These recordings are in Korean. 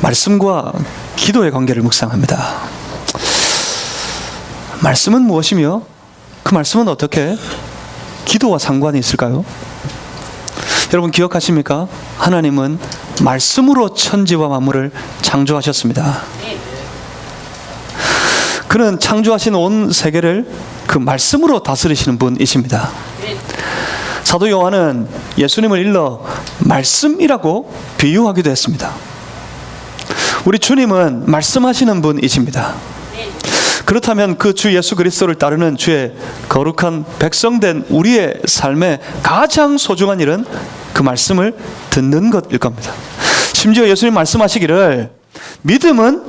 말씀과 기도의 관계를 묵상합니다. 말씀은 무엇이며 그 말씀은 어떻게 기도와 상관이 있을까요? 여러분 기억하십니까? 하나님은 말씀으로 천지와 만물을 창조하셨습니다. 그는 창조하신 온 세계를 그 말씀으로 다스리시는 분이십니다. 사도 요한은 예수님을 일러 말씀이라고 비유하기도 했습니다. 우리 주님은 말씀하시는 분이십니다. 그렇다면 그 주 예수 그리스도를 따르는 주의 거룩한 백성된 우리의 삶의 가장 소중한 일은 그 말씀을 듣는 것일 겁니다. 심지어 예수님 말씀하시기를 믿음은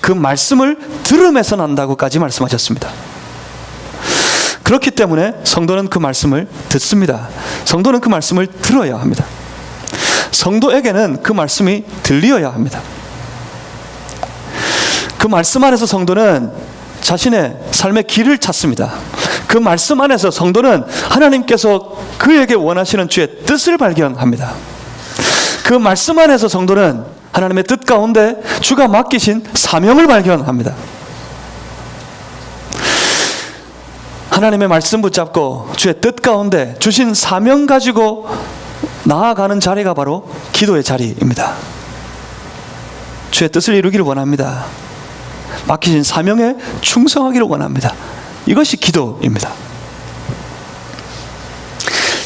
그 말씀을 들음에서 난다고까지 말씀하셨습니다. 그렇기 때문에 성도는 그 말씀을 듣습니다. 성도는 그 말씀을 들어야 합니다. 성도에게는 그 말씀이 들리어야 합니다. 그 말씀 안에서 성도는 자신의 삶의 길을 찾습니다. 그 말씀 안에서 성도는 하나님께서 그에게 원하시는 주의 뜻을 발견합니다. 그 말씀 안에서 성도는 하나님의 뜻 가운데 주가 맡기신 사명을 발견합니다. 하나님의 말씀 붙잡고 주의 뜻 가운데 주신 사명 가지고 나아가는 자리가 바로 기도의 자리입니다. 주의 뜻을 이루기를 원합니다. 맡기신 사명에 충성하기를 원합니다. 이것이 기도입니다.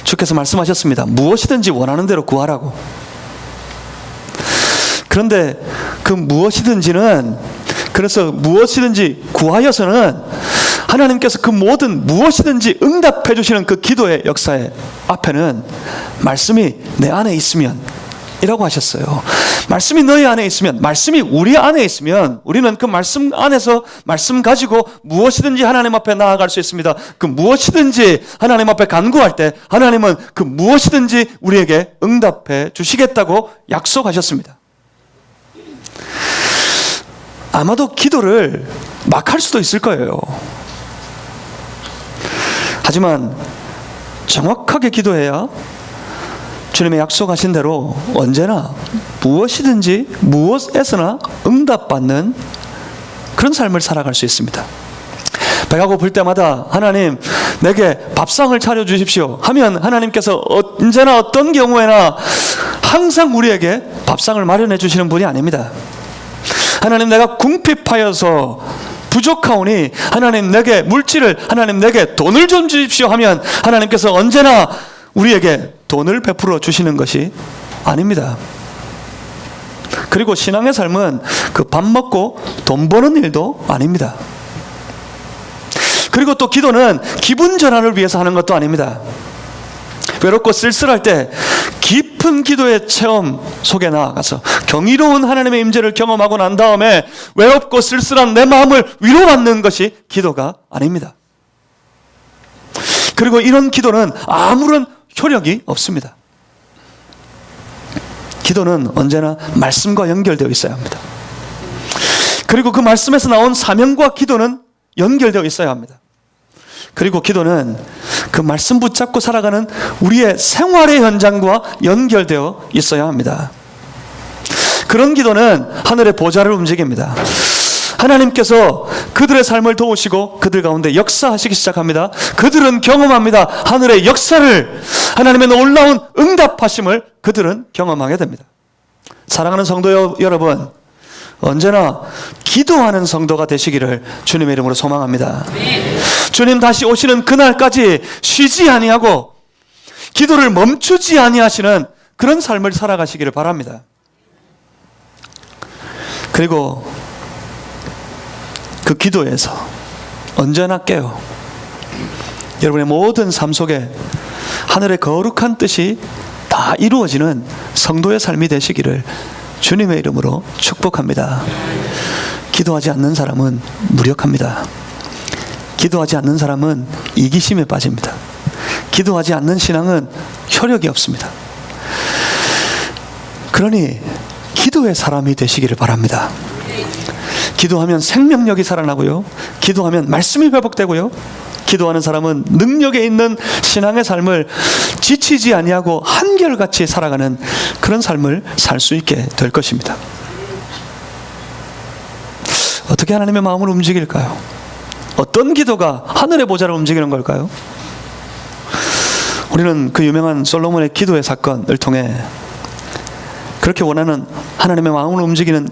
주께서 말씀하셨습니다. 무엇이든지 원하는 대로 구하라고. 그런데 그 무엇이든지는 그래서 무엇이든지 구하여서는 하나님께서 그 모든 무엇이든지 응답해 주시는 그 기도의 역사의 앞에는 말씀이 내 안에 있으면 이라고 하셨어요. 말씀이 너희 안에 있으면, 말씀이 우리 안에 있으면, 우리는 그 말씀 안에서 말씀 가지고 무엇이든지 하나님 앞에 나아갈 수 있습니다. 그 무엇이든지 하나님 앞에 간구할 때, 하나님은 그 무엇이든지 우리에게 응답해 주시겠다고 약속하셨습니다. 아마도 기도를 막 할 수도 있을 거예요. 하지만 정확하게 기도해야 주님의 약속하신 대로 언제나 무엇이든지 무엇에서나 응답받는 그런 삶을 살아갈 수 있습니다. 배가 고플 때마다 하나님 내게 밥상을 차려 주십시오 하면 하나님께서 언제나 어떤 경우에나 항상 우리에게 밥상을 마련해 주시는 분이 아닙니다. 하나님 내가 궁핍하여서 부족하오니 하나님 내게 물질을 하나님 내게 돈을 좀 주십시오 하면 하나님께서 언제나 우리에게 돈을 베풀어 주시는 것이 아닙니다. 그리고 신앙의 삶은 그 밥 먹고 돈 버는 일도 아닙니다. 그리고 또 기도는 기분 전환을 위해서 하는 것도 아닙니다. 외롭고 쓸쓸할 때 깊은 기도의 체험 속에 나아가서 경이로운 하나님의 임재를 경험하고 난 다음에 외롭고 쓸쓸한 내 마음을 위로받는 것이 기도가 아닙니다. 그리고 이런 기도는 아무런 효력이 없습니다. 기도는 언제나 말씀과 연결되어 있어야 합니다. 그리고 그 말씀에서 나온 사명과 기도는 연결되어 있어야 합니다. 그리고 기도는 그 말씀 붙잡고 살아가는 우리의 생활의 현장과 연결되어 있어야 합니다. 그런 기도는 하늘의 보좌를 움직입니다. 하나님께서 그들의 삶을 도우시고 그들 가운데 역사하시기 시작합니다. 그들은 경험합니다. 하늘의 역사를 하나님의 놀라운 응답하심을 그들은 경험하게 됩니다. 사랑하는 성도 여- 여러분, 언제나 기도하는 성도가 되시기를 주님의 이름으로 소망합니다. 주님 다시 오시는 그날까지 쉬지 아니하고 기도를 멈추지 아니하시는 그런 삶을 살아가시기를 바랍니다. 그리고 그 기도에서 언제나 깨어 여러분의 모든 삶 속에 하늘의 거룩한 뜻이 다 이루어지는 성도의 삶이 되시기를 주님의 이름으로 축복합니다. 기도하지 않는 사람은 무력합니다. 기도하지 않는 사람은 이기심에 빠집니다. 기도하지 않는 신앙은 효력이 없습니다. 그러니 기도의 사람이 되시기를 바랍니다. 기도하면 생명력이 살아나고요. 기도하면 말씀이 회복되고요. 기도하는 사람은 능력에 있는 신앙의 삶을 지치지 아니하고 한결같이 살아가는 그런 삶을 살 수 있게 될 것입니다. 어떻게 하나님의 마음을 움직일까요? 어떤 기도가 하늘의 보좌를 움직이는 걸까요? 우리는 그 유명한 솔로몬의 기도의 사건을 통해 그렇게 원하는 하나님의 마음을 움직이는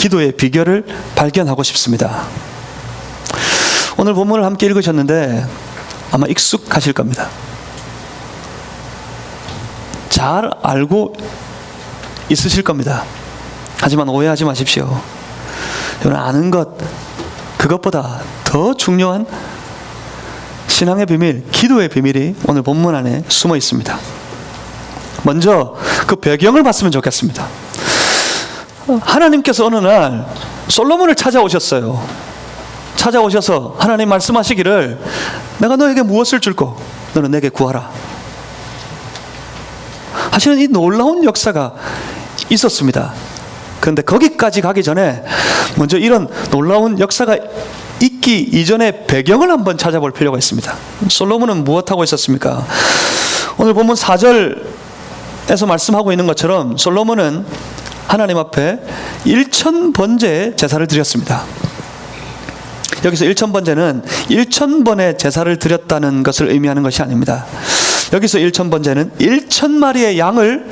기도의 비결을 발견하고 싶습니다. 오늘 본문을 함께 읽으셨는데 아마 익숙하실 겁니다. 잘 알고 있으실 겁니다. 하지만 오해하지 마십시오. 여러분 아는 것 그것보다 더 중요한 신앙의 비밀, 기도의 비밀이 오늘 본문 안에 숨어 있습니다. 먼저 그 배경을 봤으면 좋겠습니다. 하나님께서 어느 날 솔로몬을 찾아오셨어요. 찾아오셔서 하나님 말씀하시기를 내가 너에게 무엇을 줄고 너는 내게 구하라. 하시는 이 놀라운 역사가 있었습니다. 그런데 거기까지 가기 전에 먼저 이런 놀라운 역사가 있기 이전의 배경을 한번 찾아볼 필요가 있습니다. 솔로몬은 무엇하고 있었습니까? 오늘 본문 4절에서 말씀하고 있는 것처럼 솔로몬은 하나님 앞에 1천 번제의 제사를 드렸습니다. 여기서 1천 번제는 1천 번의 제사를 드렸다는 것을 의미하는 것이 아닙니다. 여기서 1천 번제는 1천 마리의 양을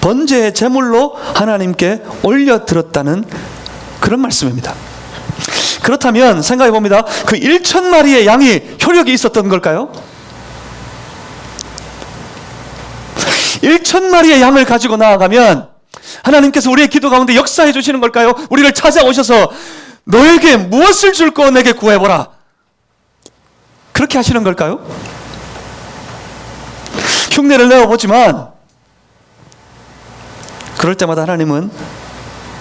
번제의 제물로 하나님께 올려 드렸다는 그런 말씀입니다. 그렇다면 생각해 봅니다. 그 1천 마리의 양이 효력이 있었던 걸까요? 1천 마리의 양을 가지고 나아가면 하나님께서 우리의 기도 가운데 역사해 주시는 걸까요? 우리를 찾아오셔서 너에게 무엇을 줄거 내게 구해보라. 그렇게 하시는 걸까요? 흉내를 내어보지만 그럴 때마다 하나님은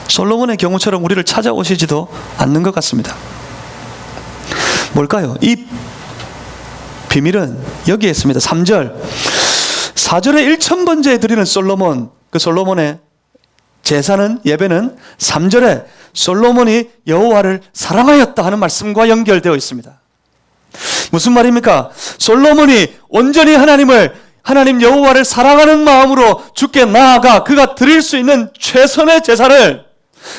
솔로몬의 경우처럼 우리를 찾아오시지도 않는 것 같습니다. 뭘까요? 이 비밀은 여기에 있습니다. 3절. 4절에 1천번째 드리는 솔로몬, 그 솔로몬의 제사는 예배는 3절에 솔로몬이 여호와를 사랑하였다 하는 말씀과 연결되어 있습니다. 무슨 말입니까? 솔로몬이 온전히 하나님을 하나님 여호와를 사랑하는 마음으로 주께 나아가 그가 드릴 수 있는 최선의 제사를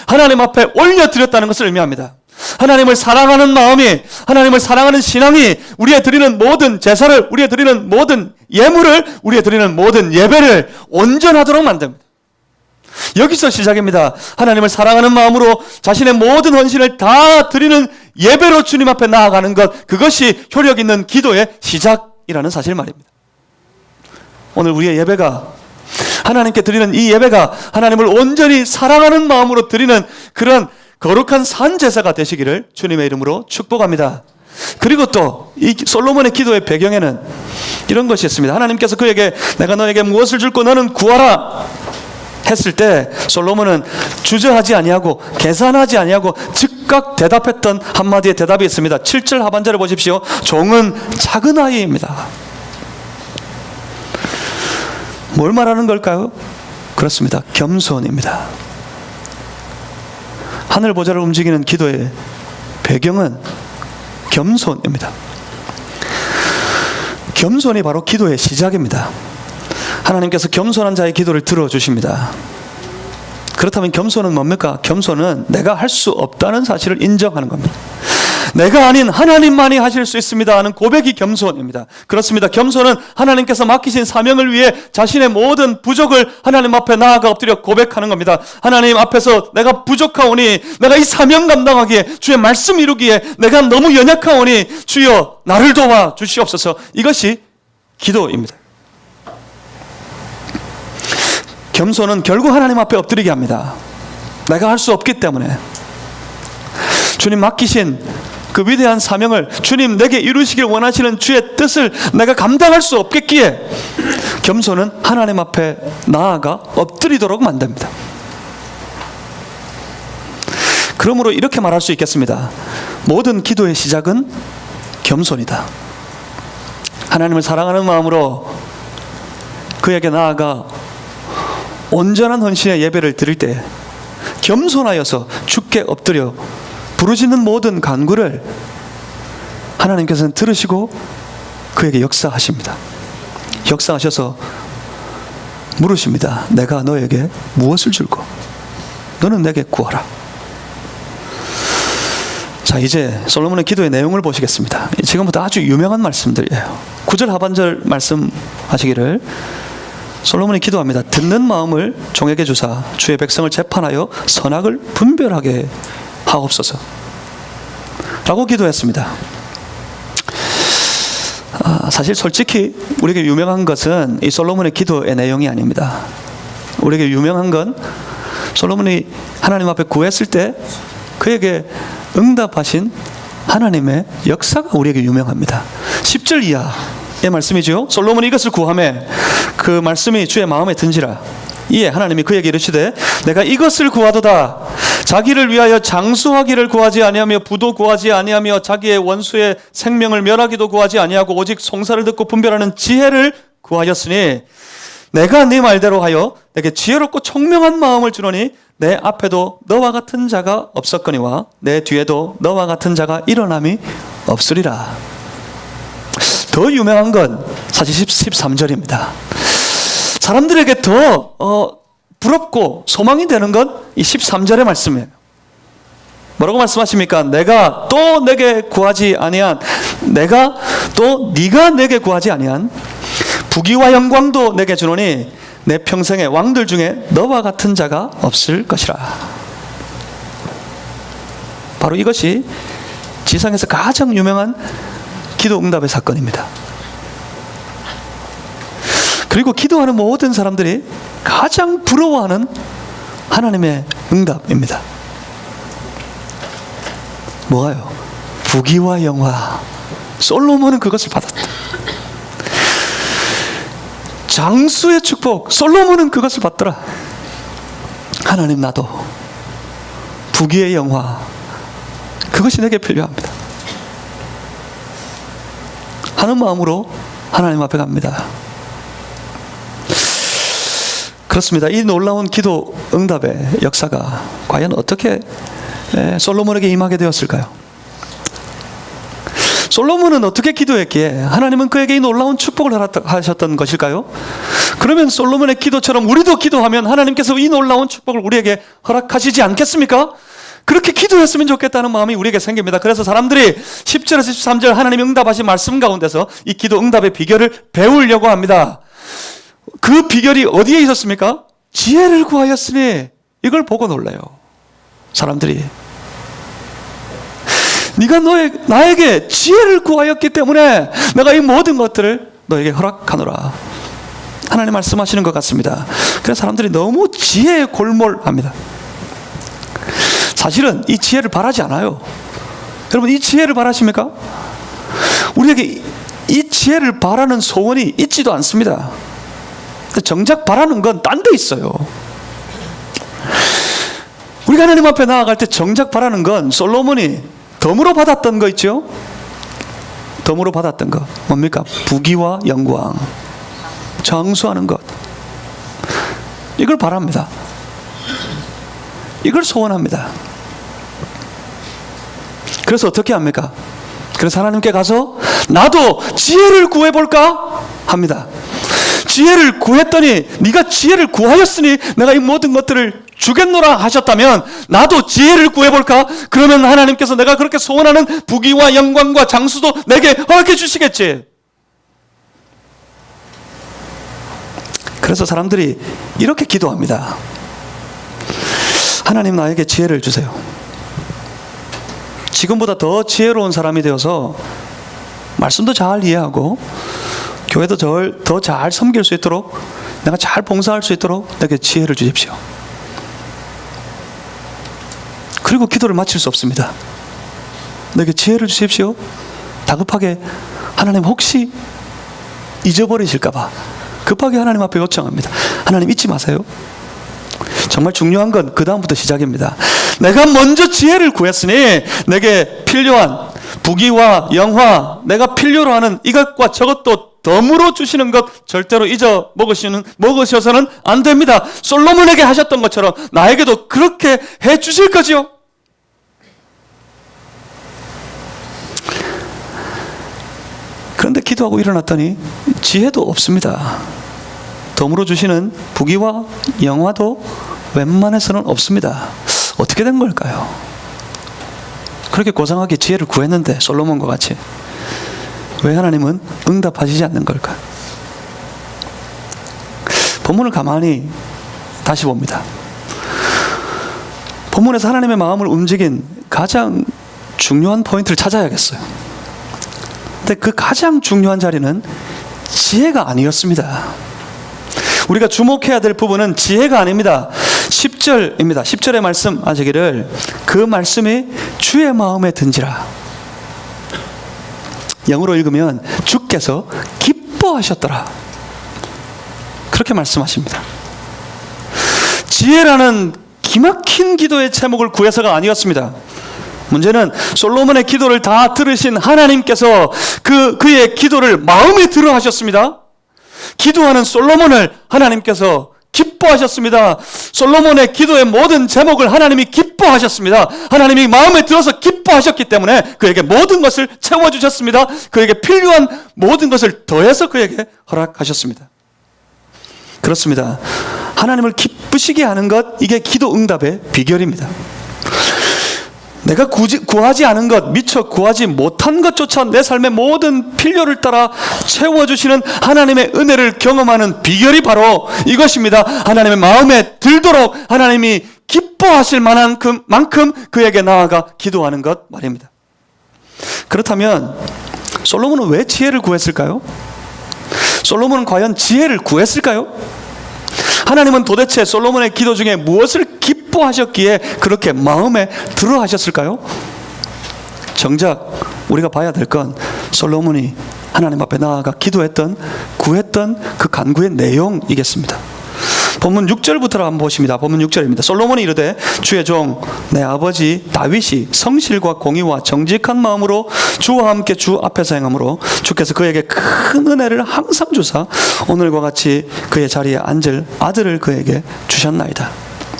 하나님 앞에 올려 드렸다는 것을 의미합니다. 하나님을 사랑하는 마음이, 하나님을 사랑하는 신앙이 우리의 드리는 모든 제사를, 우리의 드리는 모든 예물을, 우리의 드리는 모든 예배를 온전하도록 만듭니다. 여기서 시작입니다. 하나님을 사랑하는 마음으로 자신의 모든 헌신을 다 드리는 예배로 주님 앞에 나아가는 것, 그것이 효력 있는 기도의 시작이라는 사실 말입니다. 오늘 우리의 예배가 하나님께 드리는 이 예배가 하나님을 온전히 사랑하는 마음으로 드리는 그런 거룩한 산 제사가 되시기를 주님의 이름으로 축복합니다. 그리고 또 이 솔로몬의 기도의 배경에는 이런 것이 있습니다. 하나님께서 그에게 내가 너에게 무엇을 줄고 너는 구하라 했을 때 솔로몬은 주저하지 아니하고 계산하지 아니하고 즉각 대답했던 한마디의 대답이 있습니다. 7절 하반절을 보십시오. 종은 작은 아이입니다. 뭘 말하는 걸까요? 그렇습니다. 겸손입니다. 하늘 보좌를 움직이는 기도의 배경은 겸손입니다. 겸손이 바로 기도의 시작입니다. 하나님께서 겸손한 자의 기도를 들어주십니다. 그렇다면 겸손은 뭡니까? 겸손은 내가 할 수 없다는 사실을 인정하는 겁니다. 내가 아닌 하나님만이 하실 수 있습니다 하는 고백이 겸손입니다. 그렇습니다. 겸손은 하나님께서 맡기신 사명을 위해 자신의 모든 부족을 하나님 앞에 나아가 엎드려 고백하는 겁니다. 하나님 앞에서 내가 부족하오니 내가 이 사명 감당하기에 주의 말씀 이루기에 내가 너무 연약하오니 주여 나를 도와 주시옵소서. 이것이 기도입니다. 겸손은 결국 하나님 앞에 엎드리게 합니다. 내가 할 수 없기 때문에 주님 맡기신 그 위대한 사명을 주님 내게 이루시길 원하시는 주의 뜻을 내가 감당할 수 없겠기에 겸손은 하나님 앞에 나아가 엎드리도록 만듭니다. 그러므로 이렇게 말할 수 있겠습니다. 모든 기도의 시작은 겸손이다. 하나님을 사랑하는 마음으로 그에게 나아가 온전한 헌신의 예배를 드릴 때 겸손하여서 죽게 엎드려 부르짖는 모든 간구를 하나님께서는 들으시고 그에게 역사하십니다. 역사하셔서 물으십니다. 내가 너에게 무엇을 줄고 너는 내게 구하라. 자, 이제 솔로몬의 기도의 내용을 보시겠습니다. 지금부터 아주 유명한 말씀들이에요. 9절 하반절 말씀하시기를 솔로몬이 기도합니다. 듣는 마음을 종에게 주사 주의 백성을 재판하여 선악을 분별하게 하옵소서. 라고 기도했습니다. 아, 사실 솔직히 우리에게 유명한 것은 이 솔로몬의 기도의 내용이 아닙니다. 우리에게 유명한 건 솔로몬이 하나님 앞에 구했을 때 그에게 응답하신 하나님의 역사가 우리에게 유명합니다. 10절 이하의 말씀이죠. 솔로몬이 이것을 구함에 그 말씀이 주의 마음에 든지라. 이에 하나님이 그에게 이르시되 내가 이것을 구하도다 자기를 위하여 장수하기를 구하지 아니하며 부도 구하지 아니하며 자기의 원수의 생명을 멸하기도 구하지 아니하고 오직 송사를 듣고 분별하는 지혜를 구하였으니 내가 네 말대로 하여 내게 지혜롭고 총명한 마음을 주노니 내 앞에도 너와 같은 자가 없었거니와 내 뒤에도 너와 같은 자가 일어남이 없으리라. 더 유명한 건 사실 13절입니다. 사람들에게 더 어, 부럽고 소망이 되는 건 이 13절의 말씀이에요. 뭐라고 말씀하십니까? 내가 또 내게 구하지 아니한 내가 또 네가 내게 구하지 아니한 부귀와 영광도 내게 주노니 내 평생의 왕들 중에 너와 같은 자가 없을 것이라. 바로 이것이 지상에서 가장 유명한 기도 응답의 사건입니다. 그리고 기도하는 모든 사람들이 가장 부러워하는 하나님의 응답입니다. 뭐가요? 부귀와 영화. 솔로몬은 그것을 받았다. 장수의 축복. 솔로몬은 그것을 받더라. 하나님 나도 부귀의 영화. 그것이 내게 필요합니다. 하는 마음으로 하나님 앞에 갑니다. 그렇습니다. 이 놀라운 기도 응답의 역사가 과연 어떻게 에, 솔로몬에게 임하게 되었을까요? 솔로몬은 어떻게 기도했기에 하나님은 그에게 이 놀라운 축복을 허락하셨던 것일까요? 그러면 솔로몬의 기도처럼 우리도 기도하면 하나님께서 이 놀라운 축복을 우리에게 허락하시지 않겠습니까? 그렇게 기도했으면 좋겠다는 마음이 우리에게 생깁니다. 그래서 사람들이 10절에서 13절 하나님 응답하신 말씀 가운데서 이 기도 응답의 비결을 배우려고 합니다. 그 비결이 어디에 있었습니까? 지혜를 구하였으니 이걸 보고 놀래요. 사람들이 네가 너의 나에게 지혜를 구하였기 때문에 내가 이 모든 것들을 너에게 허락하노라. 하나님 말씀하시는 것 같습니다. 그래서 사람들이 너무 지혜에 골몰합니다. 사실은 이 지혜를 바라지 않아요. 여러분 이 지혜를 바라십니까? 우리에게 이- 이 지혜를 바라는 소원이 있지도 않습니다. 정작 바라는 건 딴 데 있어요. 우리가 하나님 앞에 나아갈 때 정작 바라는 건 솔로몬이 덤으로 받았던 거 있죠? 덤으로 받았던 거 뭡니까? 부귀와 영광, 장수하는 것. 이걸 바랍니다. 이걸 소원합니다. 그래서 어떻게 합니까? 그래서 하나님께 가서 나도 지혜를 구해볼까 합니다. 지혜를 구했더니 네가 지혜를 구하였으니 내가 이 모든 것들을 주겠노라 하셨다면 나도 지혜를 구해볼까? 그러면 하나님께서 내가 그렇게 소원하는 부귀와 영광과 장수도 내게 허락해 주시겠지. 그래서 사람들이 이렇게 기도합니다. 하나님 나에게 지혜를 주세요. 지금보다 더 지혜로운 사람이 되어서 말씀도 잘 이해하고 교회도 더 잘 섬길 수 있도록 내가 잘 봉사할 수 있도록 내게 지혜를 주십시오. 그리고 기도를 마칠 수 없습니다. 내게 지혜를 주십시오. 다급하게 하나님 혹시 잊어버리실까봐 급하게 하나님 앞에 요청합니다. 하나님 잊지 마세요. 정말 중요한 건 그 다음부터 시작입니다. 내가 먼저 지혜를 구했으니 내게 필요한 부귀와 영화, 내가 필요로 하는 이것과 저것도 덤으로 주시는 것 절대로 잊어 먹으시는 먹으셔서는 안 됩니다. 솔로몬에게 하셨던 것처럼 나에게도 그렇게 해 주실 거지요. 그런데 기도하고 일어났더니 지혜도 없습니다. 덤으로 주시는 부귀와 영화도 웬만해서는 없습니다. 어떻게 된 걸까요? 그렇게 고상하게 지혜를 구했는데 솔로몬과 같이 왜 하나님은 응답하시지 않는 걸까? 본문을 가만히 다시 봅니다. 본문에서 하나님의 마음을 움직인 가장 중요한 포인트를 찾아야겠어요. 근데 그 가장 중요한 자리는 지혜가 아니었습니다. 우리가 주목해야 될 부분은 지혜가 아닙니다. 10절입니다. 10절의 말씀 하시기를 그 말씀이 주의 마음에 든지라. 영어로 읽으면 주께서 기뻐하셨더라. 그렇게 말씀하십니다. 지혜라는 기막힌 기도의 제목을 구해서가 아니었습니다. 문제는 솔로몬의 기도를 다 들으신 하나님께서 그 그의 기도를 마음에 들어 하셨습니다. 기도하는 솔로몬을 하나님께서 기뻐하셨습니다. 솔로몬의 기도의 모든 제목을 하나님이 기뻐하셨습니다. 하나님이 마음에 들어서 기뻐하셨기 때문에 그에게 모든 것을 채워주셨습니다. 그에게 필요한 모든 것을 더해서 그에게 허락하셨습니다. 그렇습니다. 하나님을 기쁘시게 하는 것, 이게 기도 응답의 비결입니다. 내가 구지, 구하지 않은 것, 미처 구하지 못한 것조차 내 삶의 모든 필요를 따라 채워주시는 하나님의 은혜를 경험하는 비결이 바로 이것입니다. 하나님의 마음에 들도록 하나님이 기뻐하실 만한 그 만큼 그에게 나아가 기도하는 것 말입니다. 그렇다면 솔로몬은 왜 지혜를 구했을까요? 솔로몬은 과연 지혜를 구했을까요? 하나님은 도대체 솔로몬의 기도 중에 무엇을 기뻐하셨기에 그렇게 마음에 들어 하셨을까요? 정작 우리가 봐야 될 건 솔로몬이 하나님 앞에 나아가 기도했던 구했던 그 간구의 내용이겠습니다. 본문 6절부터 한번 보십니다. 본문 6절입니다. 솔로몬이 이르되 주의 종 내 아버지 다윗이 성실과 공의와 정직한 마음으로 주와 함께 주 앞에서 행함으로 주께서 그에게 큰 은혜를 항상 주사 오늘과 같이 그의 자리에 앉을 아들을 그에게 주셨나이다.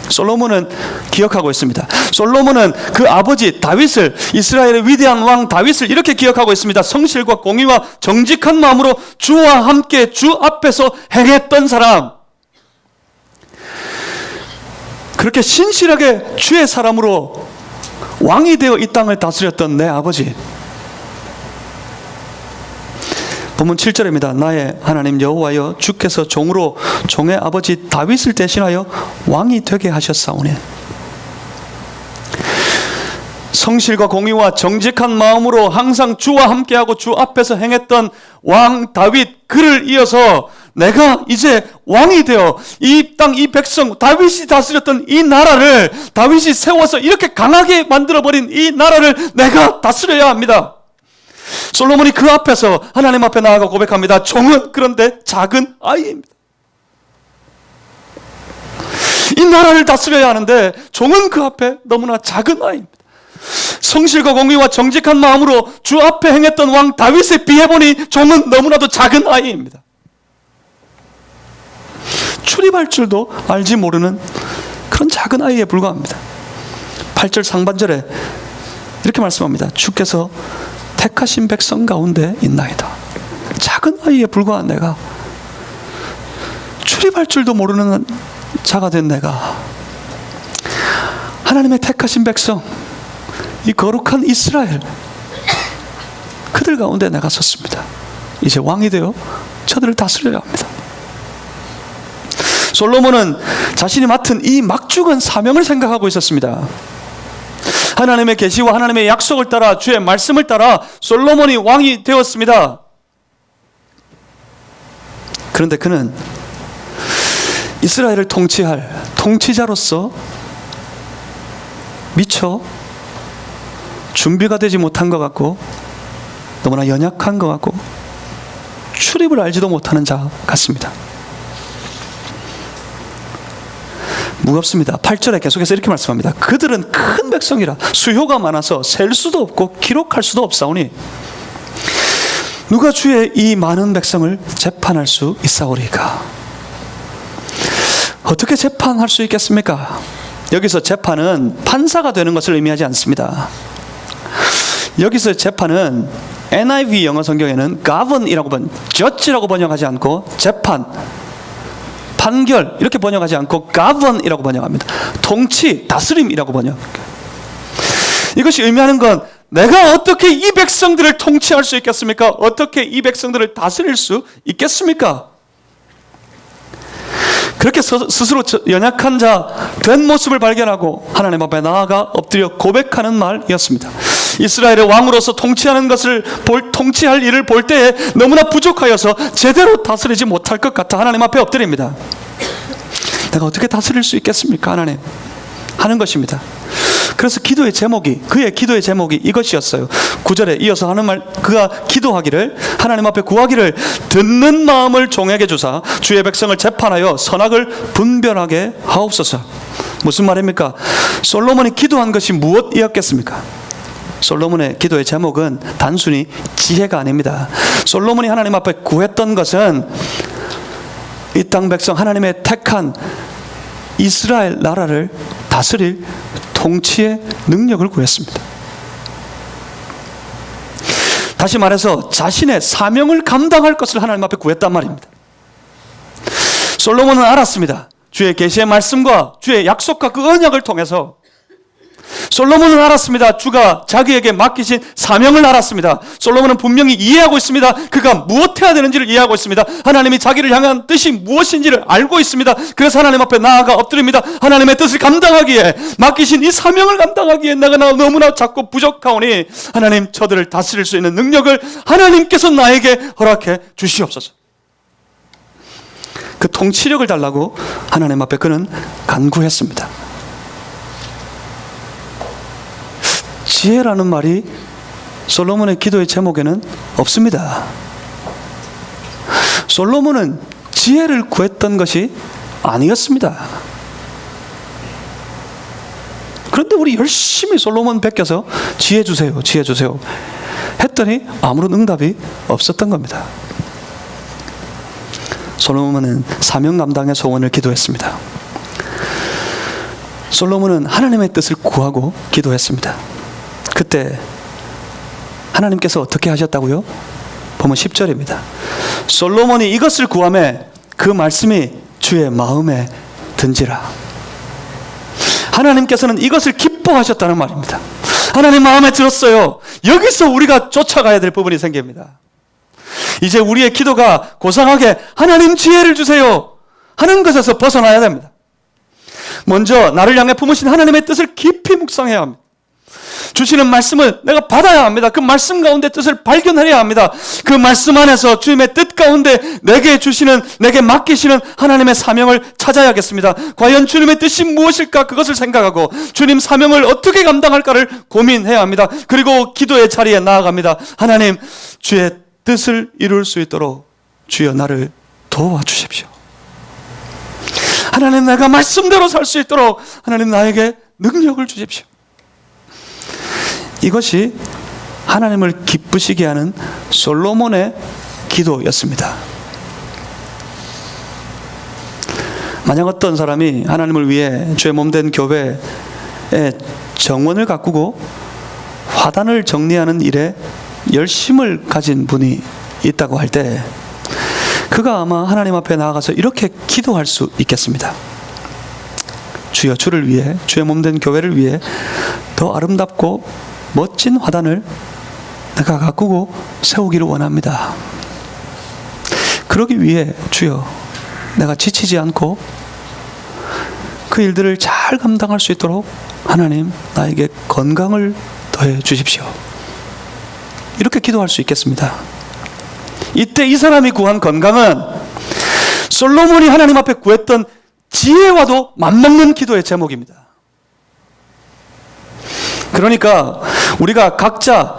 솔로몬은 기억하고 있습니다. 솔로몬은 그 아버지 다윗을 이스라엘의 위대한 왕 다윗을 이렇게 기억하고 있습니다. 성실과 공의와 정직한 마음으로 주와 함께 주 앞에서 행했던 사람. 그렇게 신실하게 주의 사람으로 왕이 되어 이 땅을 다스렸던 내 아버지. 본문 7절입니다. 나의 하나님 여호와여 주께서 종으로 종의 아버지 다윗을 대신하여 왕이 되게 하셨사오니 성실과 공의와 정직한 마음으로 항상 주와 함께하고 주 앞에서 행했던 왕 다윗 그를 이어서 내가 이제 왕이 되어 이 땅 이 백성 다윗이 다스렸던 이 나라를 다윗이 세워서 이렇게 강하게 만들어 버린 이 나라를 내가 다스려야 합니다. 솔로몬이 그 앞에서 하나님 앞에 나아가 고백합니다. 종은 그런데 작은 아이입니다. 이 나라를 다스려야 하는데 종은 그 앞에 너무나 작은 아이입니다. 성실과 공의와 정직한 마음으로 주 앞에 행했던 왕 다윗에 비해 보니 종은 너무나도 작은 아이입니다. 출입할 줄도 알지 모르는 그런 작은 아이에 불과합니다. 8절 상반절에 이렇게 말씀합니다. 주께서 택하신 백성 가운데 있나이다. 작은 아이에 불과한 내가 출입할 줄도 모르는 자가 된 내가 하나님의 택하신 백성 이 거룩한 이스라엘 그들 가운데 내가 섰습니다. 이제 왕이 되어 저들을 다스려야 합니다. 솔로몬은 자신이 맡은 이 막죽은 사명을 생각하고 있었습니다. 하나님의 계시와 하나님의 약속을 따라 주의 말씀을 따라 솔로몬이 왕이 되었습니다. 그런데 그는 이스라엘을 통치할 통치자로서 미처 준비가 되지 못한 것 같고 너무나 연약한 것 같고 출입을 알지도 못하는 자 같습니다. 무겁습니다. 8절에 계속해서 이렇게 말씀합니다. 그들은 큰 백성이라 수요가 많아서 셀 수도 없고 기록할 수도 없사오니 누가 주의 이 많은 백성을 재판할 수 있사오리까? 어떻게 재판할 수 있겠습니까? 여기서 재판은 판사가 되는 것을 의미하지 않습니다. 여기서 재판은 NIV 영어 성경에는 govern이라고 번, judge라고 번역하지 않고 재판, 판결 이렇게 번역하지 않고 govern이라고 번역합니다. 통치, 다스림이라고 번역. 이것이 의미하는 건 내가 어떻게 이 백성들을 통치할 수 있겠습니까? 어떻게 이 백성들을 다스릴 수 있겠습니까? 그렇게 스- 스스로 저- 연약한 자 된 모습을 발견하고 하나님 앞에 나아가 엎드려 고백하는 말이었습니다. 이스라엘의 왕으로서 통치하는 것을 볼, 통치할 일을 볼 때에 너무나 부족하여서 제대로 다스리지 못할 것 같아 하나님 앞에 엎드립니다. 내가 어떻게 다스릴 수 있겠습니까, 하나님? 하는 것입니다. 그래서 기도의 제목이 그의 기도의 제목이 이것이었어요. 구절에 이어서 하는 말 그가 기도하기를 하나님 앞에 구하기를 듣는 마음을 종에게 주사 주의 백성을 재판하여 선악을 분별하게 하옵소서. 무슨 말입니까? 솔로몬이 기도한 것이 무엇이었겠습니까? 솔로몬의 기도의 제목은 단순히 지혜가 아닙니다. 솔로몬이 하나님 앞에 구했던 것은 이 땅 백성 하나님의 택한 이스라엘 나라를 다스릴 통치의 능력을 구했습니다. 다시 말해서 자신의 사명을 감당할 것을 하나님 앞에 구했단 말입니다. 솔로몬은 알았습니다. 주의 계시의 말씀과 주의 약속과 그 언약을 통해서 솔로몬은 알았습니다. 주가 자기에게 맡기신 사명을 알았습니다. 솔로몬은 분명히 이해하고 있습니다. 그가 무엇 해야 되는지를 이해하고 있습니다. 하나님이 자기를 향한 뜻이 무엇인지를 알고 있습니다. 그래서 하나님 앞에 나아가 엎드립니다. 하나님의 뜻을 감당하기에 맡기신 이 사명을 감당하기에 내가 나- 너무나 작고 부족하오니 하나님 저들을 다스릴 수 있는 능력을 하나님께서 나에게 허락해 주시옵소서. 그 통치력을 달라고 하나님 앞에 그는 간구했습니다. 지혜라는 말이 솔로몬의 기도의 제목에는 없습니다. 솔로몬은 지혜를 구했던 것이 아니었습니다. 그런데 우리 열심히 솔로몬 베껴서 지혜 주세요, 지혜 주세요. 했더니 아무런 응답이 없었던 겁니다. 솔로몬은 사명 감당의 소원을 기도했습니다. 솔로몬은 하나님의 뜻을 구하고 기도했습니다. 그때 하나님께서 어떻게 하셨다고요? 보면 10절입니다. 솔로몬이 이것을 구함에 그 말씀이 주의 마음에 든지라. 하나님께서는 이것을 기뻐하셨다는 말입니다. 하나님 마음에 들었어요. 여기서 우리가 쫓아가야 될 부분이 생깁니다. 이제 우리의 기도가 고상하게 하나님 지혜를 주세요 하는 것에서 벗어나야 됩니다. 먼저 나를 향해 품으신 하나님의 뜻을 깊이 묵상해야 합니다. 주시는 말씀을 내가 받아야 합니다. 그 말씀 가운데 뜻을 발견해야 합니다. 그 말씀 안에서 주님의 뜻 가운데 내게 주시는, 내게 맡기시는 하나님의 사명을 찾아야겠습니다. 과연 주님의 뜻이 무엇일까? 그것을 생각하고 주님 사명을 어떻게 감당할까를 고민해야 합니다. 그리고 기도의 자리에 나아갑니다. 하나님, 주의 뜻을 이룰 수 있도록 주여 나를 도와주십시오. 하나님 내가 말씀대로 살 수 있도록 하나님 나에게 능력을 주십시오. 이것이 하나님을 기쁘시게 하는 솔로몬의 기도였습니다. 만약 어떤 사람이 하나님을 위해 죄 몸된 교회에 정원을 가꾸고 화단을 정리하는 일에 열심을 가진 분이 있다고 할 때 그가 아마 하나님 앞에 나아가서 이렇게 기도할 수 있겠습니다. 주여 주를 위해 주의 몸된 교회를 위해 더 아름답고 멋진 화단을 내가 가꾸고 세우기를 원합니다. 그러기 위해 주여 내가 지치지 않고 그 일들을 잘 감당할 수 있도록 하나님 나에게 건강을 더해 주십시오. 이렇게 기도할 수 있겠습니다. 이때 이 사람이 구한 건강은 솔로몬이 하나님 앞에 구했던 지혜와도 맞먹는 기도의 제목입니다. 그러니까 우리가 각자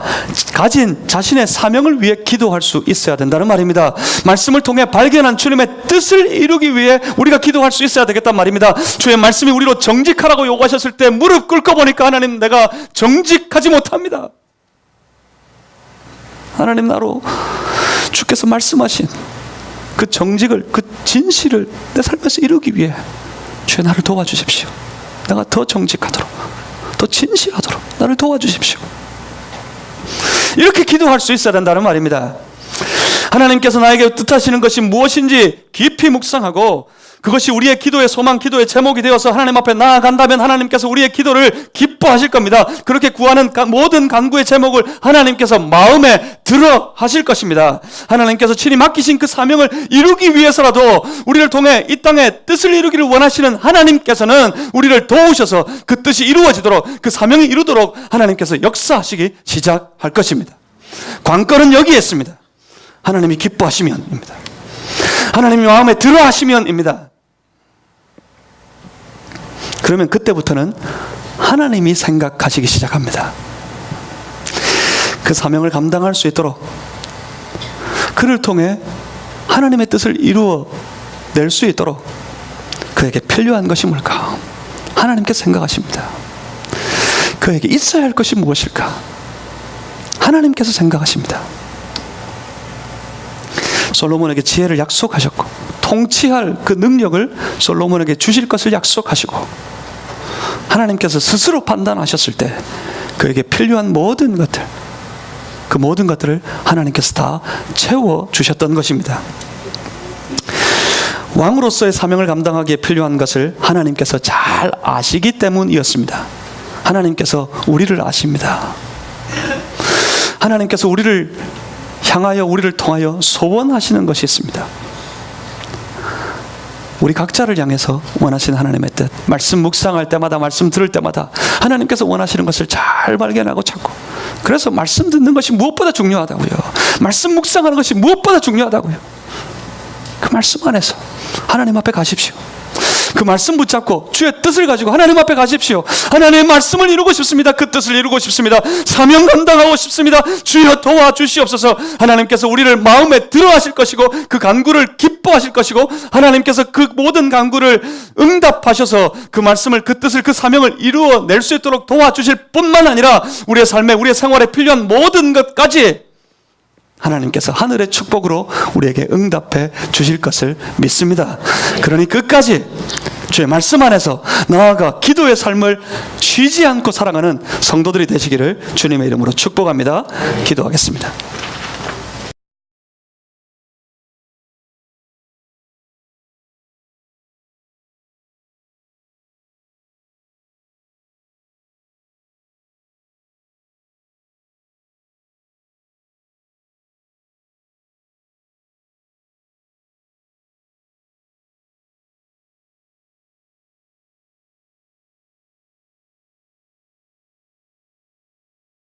가진 자신의 사명을 위해 기도할 수 있어야 된다는 말입니다. 말씀을 통해 발견한 주님의 뜻을 이루기 위해 우리가 기도할 수 있어야 되겠단 말입니다. 주의 말씀이 우리로 정직하라고 요구하셨을 때 무릎 꿇고 보니까 하나님 내가 정직하지 못합니다. 하나님 나로 주께서 말씀하신 그 정직을 그 진실을 내 삶에서 이루기 위해 주의 나를 도와주십시오. 내가 더 정직하도록 더 진실하도록 나를 도와주십시오. 이렇게 기도할 수 있어야 된다는 말입니다. 하나님께서 나에게 뜻하시는 것이 무엇인지 깊이 묵상하고 그것이 우리의 기도의 소망, 기도의 제목이 되어서 하나님 앞에 나아간다면 하나님께서 우리의 기도를 기뻐하실 겁니다. 그렇게 구하는 가- 모든 간구의 제목을 하나님께서 마음에 들어 하실 것입니다. 하나님께서 친히 맡기신 그 사명을 이루기 위해서라도 우리를 통해 이 땅에 뜻을 이루기를 원하시는 하나님께서는 우리를 도우셔서 그 뜻이 이루어지도록 그 사명이 이루도록 하나님께서 역사하시기 시작할 것입니다. 관건은 여기에 있습니다. 하나님이 기뻐하시면입니다. 하나님이 마음에 들어 하시면입니다. 그러면 그때부터는 하나님이 생각하시기 시작합니다. 그 사명을 감당할 수 있도록 그를 통해 하나님의 뜻을 이루어 낼 수 있도록 그에게 필요한 것이 뭘까? 하나님께 생각하십니다. 그에게 있어야 할 것이 무엇일까? 하나님께서 생각하십니다. 솔로몬에게 지혜를 약속하셨고 통치할 그 능력을 솔로몬에게 주실 것을 약속하시고 하나님께서 스스로 판단하셨을 때 그에게 필요한 모든 것들 그 모든 것들을 하나님께서 다 채워 주셨던 것입니다. 왕으로서의 사명을 감당하기에 필요한 것을 하나님께서 잘 아시기 때문이었습니다. 하나님께서 우리를 아십니다. 하나님께서 우리를 향하여 우리를 통하여 소원하시는 것이 있습니다. 우리 각자를 향해서 원하시는 하나님의 뜻, 말씀 묵상할 때마다, 말씀 들을 때마다 하나님께서 원하시는 것을 잘 발견하고 찾고, 그래서 말씀 듣는 것이 무엇보다 중요하다고요. 말씀 묵상하는 것이 무엇보다 중요하다고요. 그 말씀 안에서 하나님 앞에 가십시오. 그 말씀 붙잡고 주의 뜻을 가지고 하나님 앞에 가십시오. 하나님의 말씀을 이루고 싶습니다. 그 뜻을 이루고 싶습니다. 사명 감당하고 싶습니다. 주여 도와주시옵소서. 하나님께서 우리를 마음에 들어 하실 것이고 그 간구를 기뻐하실 것이고 하나님께서 그 모든 간구를 응답하셔서 그 말씀을 그 뜻을 그 사명을 이루어 낼 수 있도록 도와주실 뿐만 아니라 우리의 삶에 우리의 생활에 필요한 모든 것까지 하나님께서 하늘의 축복으로 우리에게 응답해 주실 것을 믿습니다. 그러니 끝까지 주의 말씀 안에서 나아가 기도의 삶을 쉬지 않고 살아가는 성도들이 되시기를 주님의 이름으로 축복합니다. 기도하겠습니다.